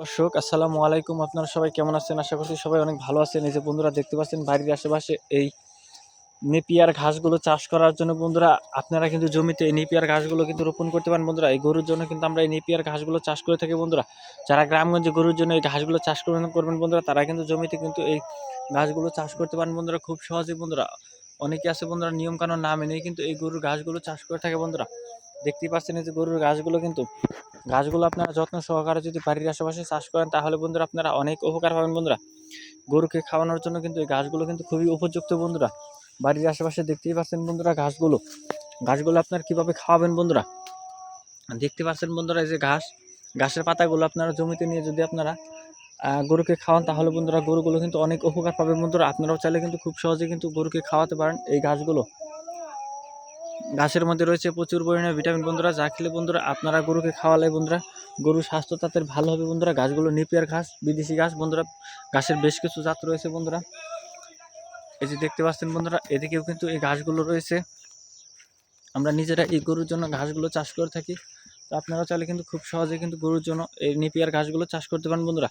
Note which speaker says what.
Speaker 1: দর্শক, আসসালামু আলাইকুম। আপনারা সবাই কেমন আছেন? আশা করছি সবাই অনেক ভালো আছেন। এই যে বন্ধুরা, দেখতে পাচ্ছেন বাড়ির আশেপাশে এই নেপিয়ার ঘাসগুলো চাষ করার জন্য বন্ধুরা, আপনারা কিন্তু জমিতে এই নেপিয়ার ঘাসগুলো কিন্তু রোপণ করতে পারেন বন্ধুরা। এই গরুর জন্য কিন্তু আমরা এই নেপিয়ার ঘাসগুলো চাষ করে থাকি বন্ধুরা। যারা গ্রামগঞ্জে গরুর জন্য এই ঘাসগুলো চাষ করবেন বন্ধুরা, তারা কিন্তু জমিতে কিন্তু এই ঘাসগুলো চাষ করতে পারেন বন্ধুরা, খুব সহজেই বন্ধুরা। অনেকে আছে বন্ধুরা নিয়ম কানুন না মেনেই কিন্তু এই গরুর ঘাসগুলো চাষ করে থাকে বন্ধুরা। দেখতেই পাচ্ছেন এই যে গরুর ঘাসগুলো কিন্তু। গাছগুলো আপনারা যত্ন সহকারে যদি বাড়ির আশেপাশে চাষ করেন, তাহলে বন্ধুরা আপনারা অনেক উপকার পাবেন বন্ধুরা। গরুকে খাওয়ানোর জন্য কিন্তু এই ঘাসগুলো কিন্তু খুবই উপযুক্ত বন্ধুরা। বাড়ির আশেপাশে দেখতেই পাচ্ছেন বন্ধুরা ঘাসগুলো ঘাসগুলো আপনারা কীভাবে খাওয়াবেন বন্ধুরা? দেখতে পাচ্ছেন বন্ধুরা এই যে ঘাস। ঘাসের পাতাগুলো আপনারা জমিতে নিয়ে যদি আপনারা গরুকে খাওয়ান, তাহলে বন্ধুরা গরুগুলো কিন্তু অনেক উপকার পাবে বন্ধুরা। আপনারাও চাইলে কিন্তু খুব সহজে কিন্তু গরুকে খাওয়াতে পারেন এই ঘাসগুলো ঘাসের মধ্যে রয়েছে প্রচুর পরিমাণে ভিটামিন বন্ধুরা, যা খেলে বন্ধুরা আপনারা গরুকে খাওয়ালে বন্ধুরা, গরুর স্বাস্থ্য তাদের ভালো হবে বন্ধুরা। গাছগুলো নেপিয়ার ঘাস, বিদেশি ঘাস বন্ধুরা, ঘাসের বেশ কিছু জাত রয়েছে বন্ধুরা। এই যে দেখতে পাচ্ছেন বন্ধুরা, এদিকেও কিন্তু এই ঘাসগুলো রয়েছে। আমরা নিজেরা এই গরুর জন্য ঘাসগুলো চাষ করে থাকি। তো আপনারা চাইলে কিন্তু খুব সহজে কিন্তু গরুর জন্য এই নেপিয়ার ঘাসগুলো চাষ করতে পারেন বন্ধুরা।